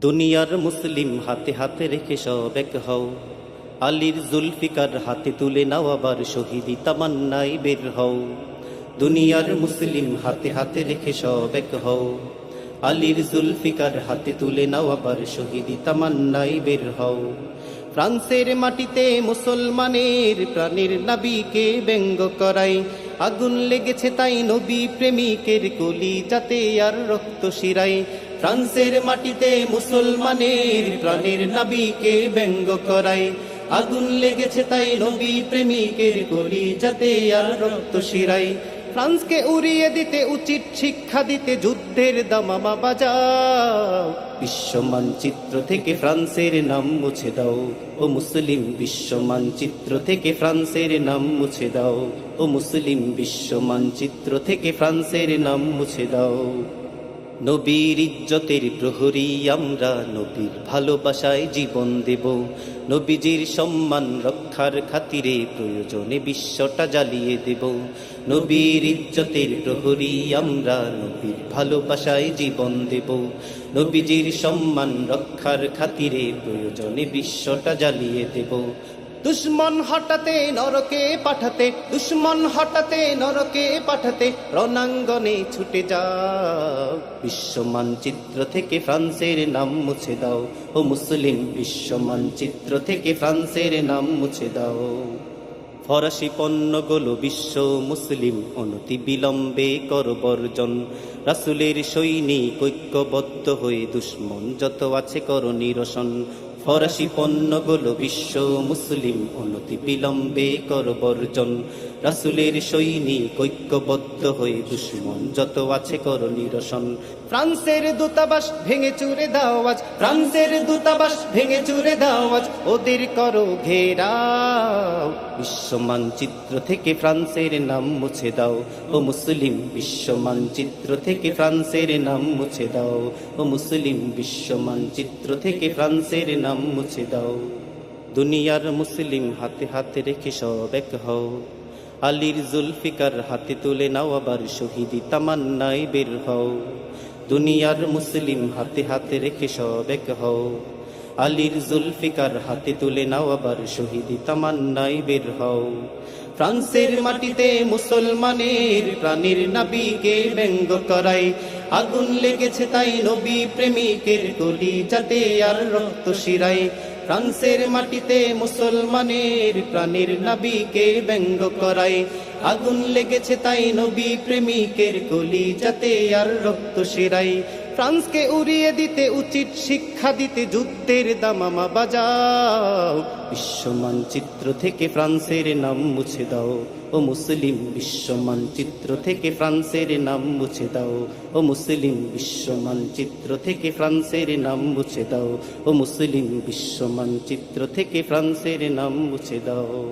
দুনিয়ার মুসলিম হাতে হাতে রেখে সব এক হও। আলীর জুলফিকার হাতে তুলে নাও আবার শহীদি তামান্নাই বের হও। দুনিয়ার মুসলিম হাতে হাতে রেখে সব এক হও। আলীর জুলফিকার হাতে তুলে নাও আবার শহীদি তামান্নাই বের হও। ফ্রান্সের মাটিতে মুসলমানের প্রাণের নাবিকে ব্যঙ্গ করাই আগুন লেগেছে তাই নবী প্রেমিকের কলি যাতে আর রক্ত শিরাই ফ্রান্সের মাটিতে মুসলমানের প্রাণের নাবিকে ব্যঙ্গ করাই। আগুন লেগেছে তাই নবী প্রেমিকের কলি যাতে আর রক্ত শিরাই। ফ্রান্সকে উড়িয়ে দিতে উচিত শিক্ষা দিতে যুদ্ধের দামামা বাজাও। বিশ্ব মানচিত্র থেকে ফ্রান্সের নাম মুছে দাও। ও মুসলিম বিশ্ব মানচিত্র থেকে ফ্রান্সের নাম মুছে দাও। ও মুসলিম বিশ্ব মানচিত্র থেকে ফ্রান্সের নাম মুছে দাও। নবীর ইজ্জতের প্রহরী আমরা, নবীর ভালোবাসায় জীবন দেব। নবীজির সম্মান রক্ষার খাতিরে প্রয়োজনে বিশ্বটা জ্বালিয়ে দেব। নবীর ইজ্জতের প্রহরী আমরা, নবীর ভালোবাসায় জীবন দেব। নবীজির সম্মান রক্ষার খাতিরে প্রয়োজনে বিশ্বটা জ্বালিয়ে দেব। দুশ্মন হঠাতে নরকে পাঠাতে, দুশ্মন হঠাতে নরকে পাঠাতে, রণাঙ্গনে ছুটে যাও। বিশ্ব মানচিত্র থেকে ফ্রান্সের নাম মুছে দাও। ও মুসলিম বিশ্ব মানচিত্র থেকে ফ্রান্সের নাম মুছে দাও। ফরাসি পণ্যগুলো বিশ্ব মুসলিম, অনতি বিলম্বে কর বর্জন। রাসুলের সৈনিক ঐক্যবদ্ধ হয়ে দুশ্মন যত আছে কর নিরসন। ফরাসি পণ্যগুলো বিশ্ব মুসলিম অনতি বিলম্বে কর বর্জন রাসুলের সৈনিক ঐক্যবদ্ধ হয়ে দুশ্মন যত আছে কর নিরসন। ফ্রান্সের দূতাবাস ভেঙে চুরে দাও আজ। ফ্রান্সের দূতাবাস ভেঙে চুরে দাও আজ। ওদের করো ঘেরাও। বিশ্ব মানচিত্র থেকে ফ্রান্সের নাম মুছে দাও। ও মুসলিম বিশ্ব মানচিত্র থেকে ফ্রান্সের নাম মুছে দাও। ও মুসলিম বিশ্ব মানচিত্র থেকে ফ্রান্সের নাম মুছে দাও। দুনিয়ার মুসলিম হাতে হাতে রেখে সব এক হও। আলীর জুলফিকার হাতে তুলে নাও আবার শহীদি তামান্নাই বের হও। দুনিয়ার মুসলিম হাতে হাতে রেখে সব এক হও। আলীর জুলফিকার হাতে তুলে নাও আবার শহীদি তামান্নাই বের হও। ফ্রান্সের মাটিতে মুসলমানের প্রাণীর নাবিকে ব্যঙ্গ করাই। আগুন লেগেছে তাই নবী প্রেমিকের গলি যাতে আর রক্ত শিরাই ফ্রান্সের মাটিতে মুসলমানের প্রাণীর নাবিকে ব্যঙ্গ করাই। আগুন লেগেছে তাই নবী প্রেমিকের গলি যাতে আর রক্ত শিরাই ফ্রান্সকে উড়িয়ে দিতে উচিত শিক্ষা দিতে যুদ্ধের দামামা বাজাও। বিশ্ব মানচিত্র থেকে ফ্রান্সের নাম মুছে দাও। ও মুসলিম বিশ্ব মানচিত্র থেকে ফ্রান্সের নাম মুছে দাও। ও মুসলিম বিশ্ব মানচিত্র থেকে ফ্রান্সের নাম মুছে দাও। ও মুসলিম বিশ্ব মানচিত্র থেকে ফ্রান্সের নাম মুছে দাও।